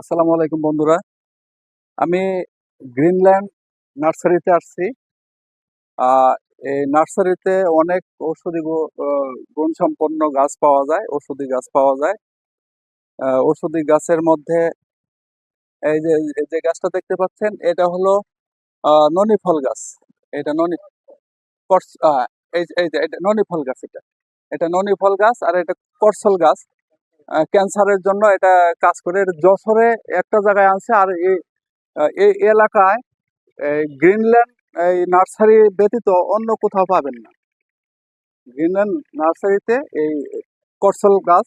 আসসালামু আলাইকুম বন্ধুরা। আমি গ্রিনল্যান্ড নার্সারিতে আসছি। এই নার্সারিতে অনেক ঔষধি গুণসম্পন্ন গাছ পাওয়া যায়, ঔষধি গাছ পাওয়া যায়। ঔষধি গাছের মধ্যে এই যে যে গাছটা দেখতে পাচ্ছেন, এটা হলো ননি ফল গাছ। এটা ননি এই যে- এটা ননি ফল গাছ এটা। এটা ননি ফল গাছ আর এটা করসল গাছ। ক্যান্সারের জন্য এটা কাজ করে। যশোরে একটা জায়গায় আনছে আর এই এলাকায় গ্রিনল্যান্ড, এই নার্সারি ব্যতীত অন্য কোথাও পাবেন না। গ্রিনল্যান্ড নার্সারিতে এই করসল গাছ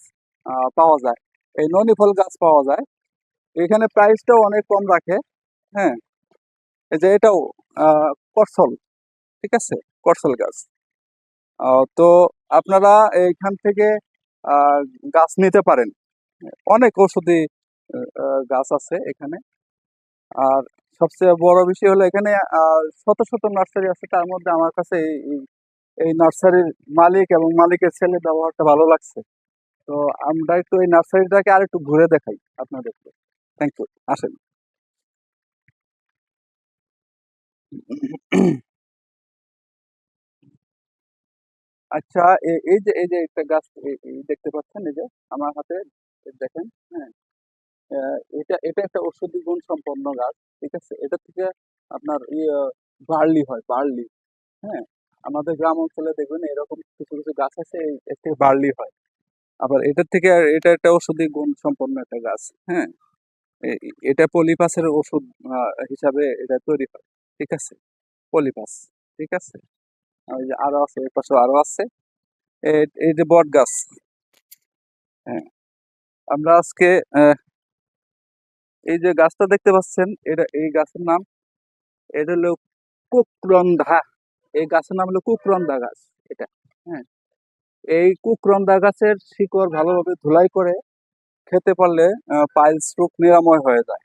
পাওয়া যায়। এই ননি ফল গাছ পাওয়া যায়। এখানে প্রাইসটাও অনেক কম রাখে। হ্যাঁ এই যে এটাও করসল, ঠিক আছে? করসল গাছ। তো আপনারা এইখান থেকে গাছ নিতে পারেন। অনেক ঔষধি গাছ আছে এখানে। আর সবচেয়ে বড় বিষয় হলো এখানে শত শত নার্সারি আছে। তার মধ্যে আমার কাছে এই, এই- এই নার্সারির মালিক এবং মালিকের ছেলে ব্যবহারটা ভালো লাগছে। তো আমরা একটু এই নার্সারিটাকে আর একটু ঘুরে দেখাই আপনাদেরকে। থ্যাংক ইউ আসেন। আচ্ছা এই যে এই যে একটা গাছ দেখতে পাচ্ছেন এই যে, আমার হাতে দেখেন হ্যাঁ। এটা এটা একটা ঔষধি গুণ সম্পন্ন গাছ, ঠিক আছে? এটা থেকে আপনার বার্লি হয়, বার্লি হ্যাঁ। আমাদের গ্রাম অঞ্চলে দেখবেন এরকম কিছু কিছু গাছ আছে এর থেকে বার্লি হয়। আবার এটার থেকে এটা একটা ঔষধি গুণ সম্পন্ন একটা গাছ হ্যাঁ। এটা পলিপাসের ওষুধ হিসাবে এটা তৈরি হয়, ঠিক আছে? পলিপাস, ঠিক আছে? যে আরও আছে এর পাশে আরও আছে। এই যে বট গাছ। হ্যাঁ। আমরা আজকে এই যে গাছটা দেখতে পাচ্ছেন, এটা, এই গাছের নাম, এটা হলো কুকরন্ধা এই গাছের নাম হলো কুকরন্ধা গাছ, এটা। হ্যাঁ। এই কুকরন্ধা গাছের শিকড় ভালোভাবে ধুলাই করে খেতে পারলে পাইলস রোগ নিরাময় হয়ে যায়।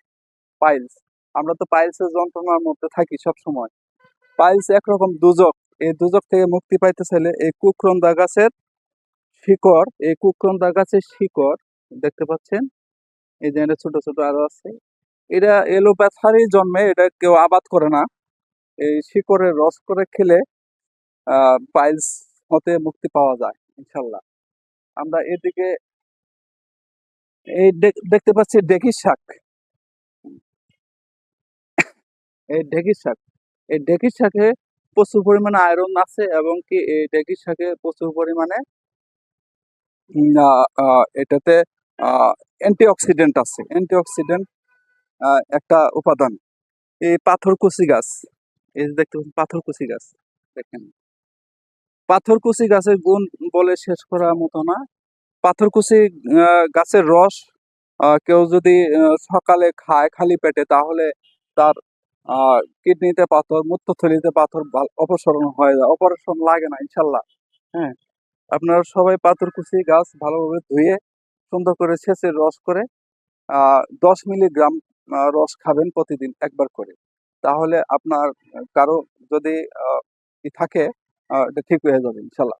পাইলস। আমরা তো পাইলসের যন্ত্রণার মধ্যে থাকি সব সময় পাইলস একরকম দুজক। এই দুজক থেকে মুক্তি পাইতে চাইলে এই কুকরন্দা গাছের শিকড়, এই কুকরন্দা গাছের শিকড় দেখতে পাচ্ছেন? এই যে ছোট ছোট আরও আছে। এটা এলোপ্যাথারই জন্মে এটা কেউ আবাদ করে না। এই শিকড়ের রস করে খেলে পাইলস হতে মুক্তি পাওয়া যায়, ইনশাল্লাহ। আমরা এদিকে এই দেখ- দেখতে পাচ্ছি ডেকি শাক। এই ঢেঁকির শাক, এই ঢেঁকির শাকে প্রচুর পরিমাণে আয়রন আছে এবং কি এই শাকে প্রচুর পরিমাণে এটাতে অ্যান্টিঅক্সিডেন্ট আছে। অ্যান্টিঅক্সিডেন্ট একটা উপাদান। এই পাথরকুচি গাছ, এই যে দেখতে পাচ্ছেন পাথরকুচি গাছ, দেখেন। পাথরকুচি গাছের গুণ বলে শেষ করার মতো না। পাথরকুচি গাছের রস কেউ যদি সকালে খায় খালি পেটে তাহলে তার কিডনিতে পাথর মূত্রথলিতে পাথর অপসারণ হয়ে যায় অপারেশন লাগে না, ইনশাল্লাহ। হ্যাঁ আপনারা সবাই পাথর পাথরকুচি গাছ ভালোভাবে ধুয়ে, সুন্দর করে ছেঁচে রস করে দশ মিলিগ্রাম রস খাবেন প্রতিদিন একবার করে। তাহলে আপনার, কারও যদি থাকে এটা ঠিক হয়ে যাবে, ইনশাল্লাহ।